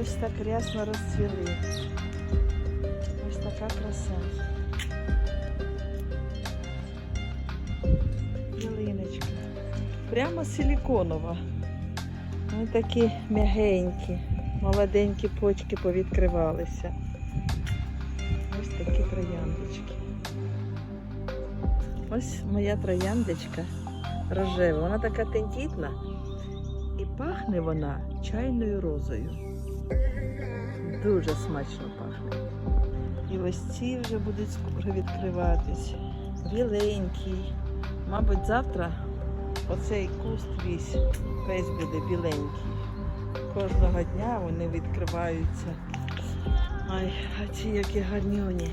ось так рясно розцвіли. Ось така краса. Ялиночка. Прямо силіконова. Вони такі м'ягенькі, молоденькі почки повідкривалися. Ось такі трояндочки. Ось моя трояндочка рожева. Вона така тендітна пахне вона чайною розою. Дуже смачно пахне. І ось ці вже будуть скоро відкриватись. Біленький. Мабуть, завтра оцей куст весь, весь буде біленький. Кожного дня вони відкриваються. Ай, а ці які гарнюні.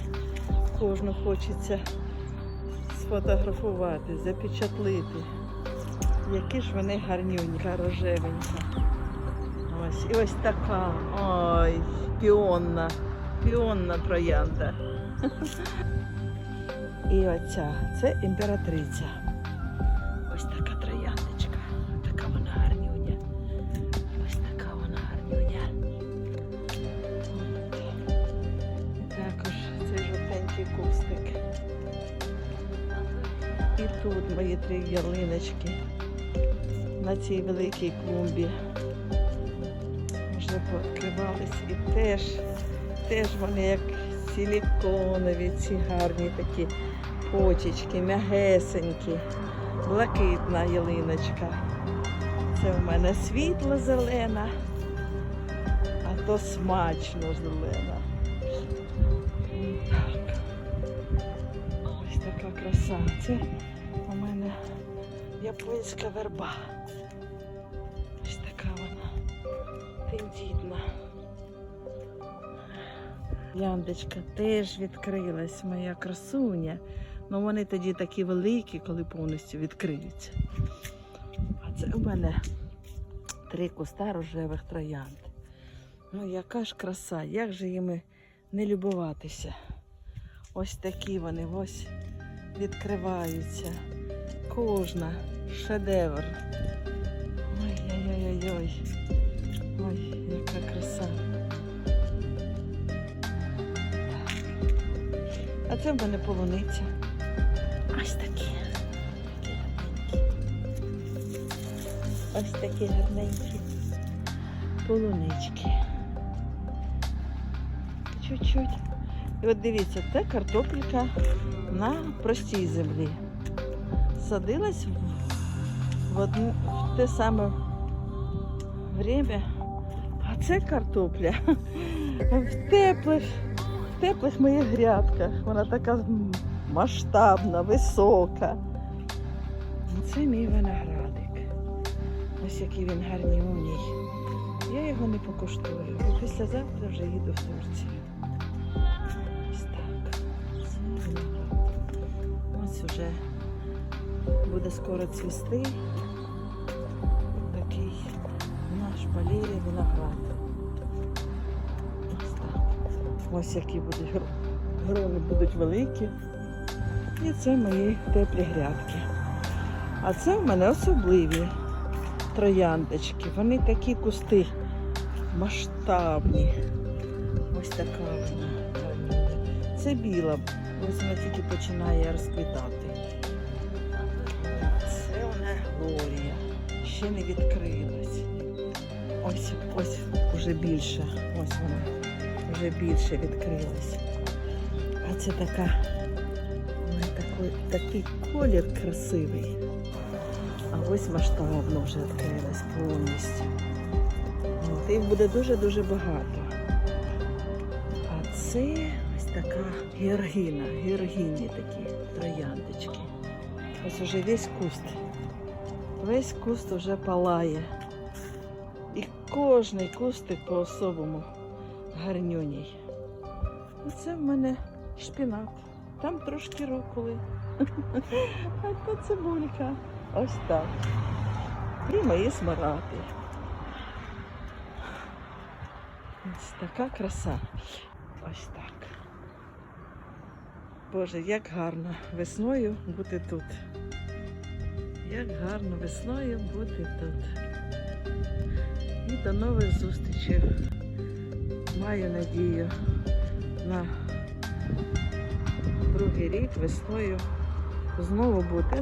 Кожну хочеться сфотографувати, запечатлити. Які ж вони гарнюні, така рожевенька. Ось, і ось така. Ой, піонна, піонна троянда. І оця, це імператриця. Ось така трояндочка. Така вона гарнюня. Ось така вона гарнюня. Також цей жовтенький кустик. І тут мої три ялиночки на цій великій клумбі. Вже пооткривались і теж, теж вони як силіконові, ці гарні такі почечки, м'ягесенькі, блакитна ялиночка. Це в мене світло зелена, а то смачно зелена. Ось така краса. Це у мене японська верба. Тендітна. Яндочка теж відкрилась, моя красуня. Ну вони тоді такі великі, коли повністю відкриються. А це у мене три куста рожевих троянд. Ну яка ж краса, як же їми не любуватися. Ось такі вони ось відкриваються. Кожна шедевр. Ой-ой-ой-ой. Ой, яка краса. А це в мене полуниця. Ось такі. Ось такі гарненькі полунички. Чуть-чуть. І от дивіться, це картопелька на простій землі. Садилась в, в, одну, в те саме время. Це картопля в теплих, в теплих моїх грядках. Вона така масштабна, висока. Це мій виноградик. Ось який він гарнюній. Я його не покуштую, бо післязавтра вже їду в Турцію. Ось так. Ось уже буде скоро цвісти. 4 виноград. Ось. Ось які будуть грони будуть великі. І це мої теплі грядки. А це в мене особливі трояндочки. Вони такі кусти масштабні. Ось така вона. Це біла, ось вона тільки починає розквітати. Це вона глорія. Ще не відкрилась. Ось, ось вже більше. Ось вона вже більше відкрилась. А це така, такий, такий колір красивий. А ось масштабно вже відкрилась повністю. Їх буде дуже-дуже багато. А це ось така георгіна, георгінні такі трояндочки. Ось уже весь куст. Весь куст уже палає. І кожний кустик по-особому гарнюній. Оце в мене шпінат. Там трошки руколи. А то цибулька. Ось так. І мої смарати. Ось така краса. Ось так. Боже, як гарно весною бути тут. Як гарно весною бути тут. І до нових зустрічей маю надію на другий рік весною знову бути.